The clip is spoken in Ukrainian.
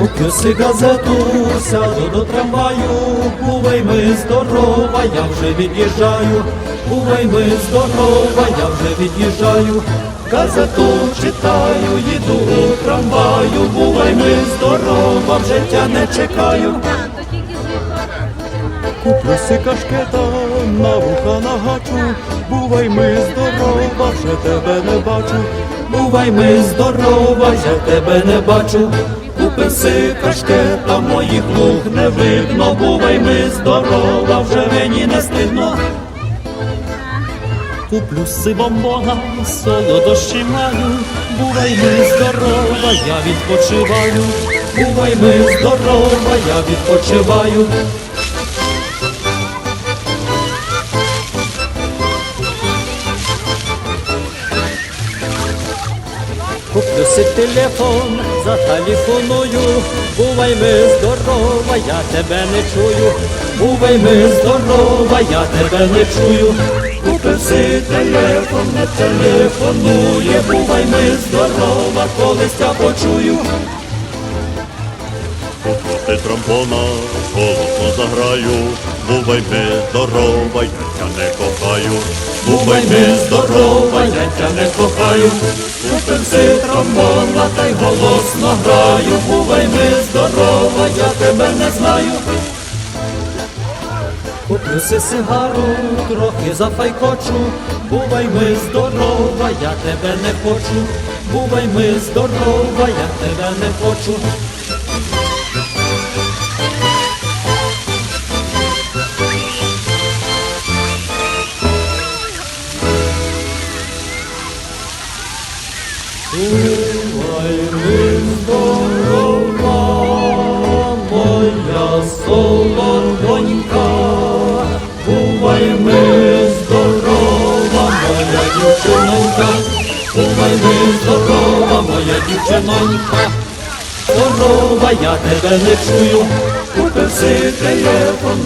Куплю газету, сяду до трамваю, бувай ми здорова, я вже від'їжджаю, бувай ми здорова, я вже від'їжджаю, газету читаю, їду у трамваю, бувай ми здорова, в життя не чекаю. Куплю си кашкета, на вуха нагачу, бувай ми здорова, вже тебе не бачу, бувай ми здорова, я тебе не бачу. Купи си кашкета, моїх луг не видно, бувай ми здорова, вже мені не стидно. Куплю сивом бога, солодощі маю, бувай ми здорова, я відпочиваю, бувай ми здорова, я відпочиваю. Си телефон, зателефоную, бувай ми здорова, я тебе не чую, бувай ми здорова, я тебе не чую. Купив си телефон, не телефонує, бувай ми здорова, колись я почую. Ти тромбона, голосно заграю, бувай ми здорова, я тя не кохаю. Бувай ми здорова, я тя не кохаю, купив си тромбона, та й голосно граю, бувай ми здорова, я тебе не знаю. Куплю си сигару, трохи зафайкочу, бувай ми здорова, я тебе не хочу, бувай ми здорова, я тебе не хочу. Дівчинонька, здорова, я тебе не чую, купив си телефон.